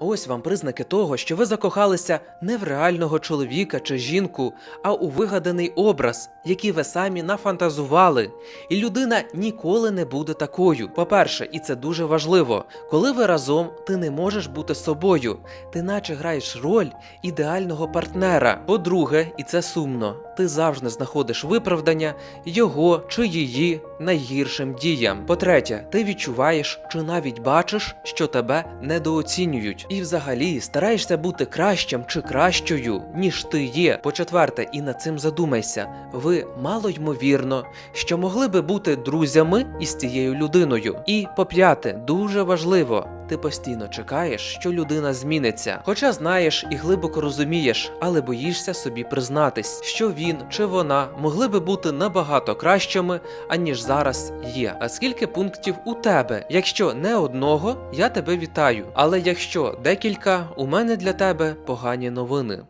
Ось вам признаки того, що ви закохалися не в реального чоловіка чи жінку, а у вигаданий образ, який ви самі нафантазували. І людина ніколи не буде такою. По-перше, і це дуже важливо, коли ви разом, ти не можеш бути собою, ти наче граєш роль ідеального партнера. По-друге, і це сумно, ти завжди знаходиш виправдання його чи її найгіршим діям. По-третє, ти відчуваєш чи навіть бачиш, що тебе недооцінюють, і взагалі стараєшся бути кращим чи кращою, ніж ти є. По-четверте, і над цим задумайся, ви мало ймовірно, що могли би бути друзями із цією людиною. І по-п'яте, дуже важливо. Ти постійно чекаєш, що людина зміниться, хоча знаєш і глибоко розумієш, але боїшся собі признатись, що він чи вона могли би бути набагато кращими, аніж зараз є. А скільки пунктів у тебе? Якщо не одного, я тебе вітаю. Але якщо декілька, у мене для тебе погані новини.